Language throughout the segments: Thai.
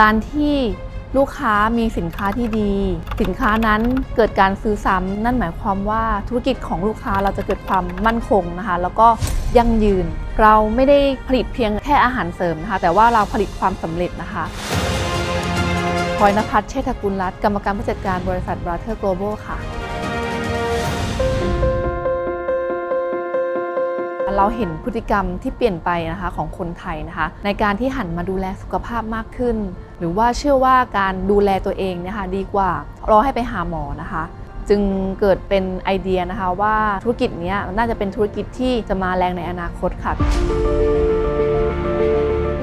การที่ลูกค้ามีสินค้าที่ดี สินค้านั้นเกิดการซื้อซ้ำนั่นหมายความว่าธุรกิจของลูกค้าเราจะเกิดความมั่นคงนะคะ แล้วก็ยั่งยืน เราไม่ได้ผลิตเพียงแค่อาหารเสริมนะคะ แต่ว่าเราผลิตความสำเร็จนะคะพลอยนภัสเชษฐกุลรัตน์กรรมการผู้จัดการบริษัทบราเธอร์ Global ค่ะ เราเห็นพฤติกรรมที่เปลี่ยนไปนะคะของคนไทยนะคะ ในการที่หันมาดูแลสุขภาพมากขึ้น หรือว่าเชื่อว่าการดูแลตัวเองเนี่ยค่ะดีกว่ารอให้ไปหาหมอนะคะจึงเกิดเป็นไอเดียนะคะว่าธุรกิจนี้น่าจะเป็นธุรกิจที่จะมาแรงในอนาคตค่ะ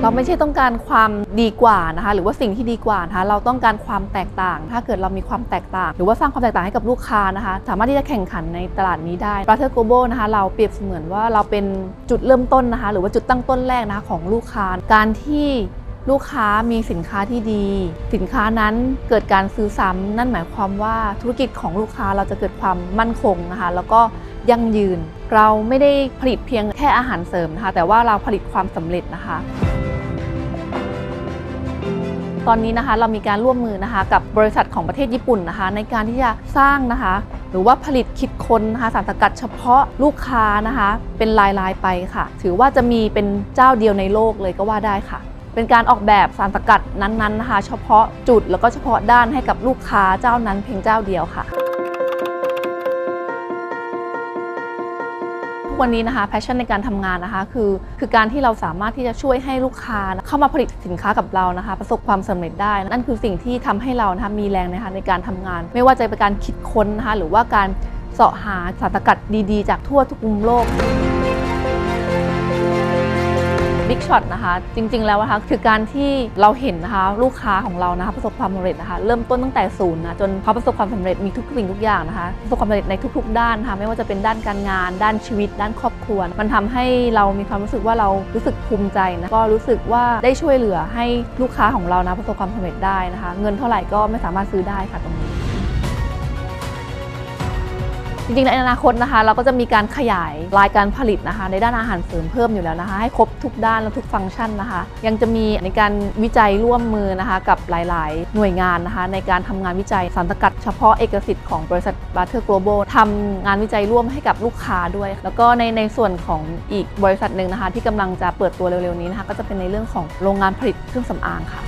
เราไม่ใช่ต้องการความดีกว่านะคะ หรือว่าสิ่งที่ดีกว่านะคะเราต้องการความแตกต่าง ถ้าเกิดเรามีความแตกต่าง หรือว่าสร้างความแตกต่างให้กับลูกค้านะคะ สามารถที่จะแข่งขันในตลาดนี้ได้ Brother Global นะคะเราเปรียบเสมือนว่าเราเป็นจุดเริ่มต้นนะคะ หรือว่าจุดตั้งต้นแรกนะคะของลูกค้าการที่ลูกค้ามีสินค้าที่ดี สินค้านั้นเกิดการซื้อซ้ำนั่นหมายความว่าธุรกิจของลูกค้าเราจะเกิดความมั่นคงนะคะ แล้วก็ ยั่งยืน เราไม่ได้ผลิตเพียงแค่อาหารเสริมนะคะ แต่ว่าเราผลิตความสำเร็จนะคะตอนนี้นะคะเรามีการร่วมมือนะคะ กับบริษัทของประเทศญี่ปุ่นนะคะ ในการที่จะสร้างนะคะ หรือว่าผลิตคิดค้นนะคะสารสกัดเฉพาะลูกค้านะคะ เป็นลายๆไปค่ะ ถือว่าจะมีเป็นเจ้าเดียวในโลกเลยก็ว่าได้ค่ะ เป็นการออกแบบสารสกัดนั้นๆนะคะ เฉพาะจุดแล้วก็เฉพาะด้านให้กับลูกค้าเจ้านั้นเพียงเจ้าเดียวค่ะ วันนี้นะคะแพชชั่นในการทำงานนะคะคือคือการที่เราสามารถที่จะช่วยให้ลูกค้าเข้ามาผลิตสินค้ากับเรานะคะ ประสบความสำเร็จได้ นั่นคือสิ่งที่ทำให้เรานะคะมีแรงนะคะในการทำงาน ไม่ว่าจะเป็นการคิดค้นนะคะหรือว่าการเสาะหาสารสกัดดีๆ จากทั่วทุกมุมโลก บิ๊กช็อตนะคะ จริง ๆ แล้วนะคะคือการที่เราเห็นนะคะ ลูกค้าของเรานะคะประสบความสำเร็จนะคะ เริ่มต้นตั้งแต่ศูนย์นะจนเขาประสบความสำเร็จมีทุกสิ่งทุกอย่างนะคะประสบความสำเร็จในทุก ๆ ด้านนะคะไม่ว่าจะเป็นด้านการงาน ด้านชีวิต ด้านครอบครัว มันทำให้เรามีความรู้สึกว่าเรารู้สึกภูมิใจนะก็รู้สึกว่าได้ช่วยเหลือให้ลูกค้าของเรานะประสบความสำเร็จได้นะคะ เงินเท่าไหร่ก็ไม่สามารถซื้อได้ค่ะตรงนี้ จริงๆในอนาคตนะคะ เราก็จะมีการขยายรายการผลิตนะคะ ในด้านอาหารเสริมเพิ่มอยู่แล้วนะคะ ให้ครบทุกด้านและทุกฟังก์ชันนะคะ ยังจะมีในการวิจัยร่วมมือนะคะกับหลายๆ หน่วยงานนะคะ ในการทำงานวิจัยสารสกัดเฉพาะเอกสิทธิ์ของบริษัท Butter Global ทำงานวิจัยร่วมให้กับลูกค้าด้วย แล้วก็ในในส่วนของอีกบริษัทหนึ่งนะคะ ที่กำลังจะเปิดตัวเร็วๆนี้นะคะ ก็จะเป็นในเรื่องของโรงงานผลิตเครื่องสำอางค่ะ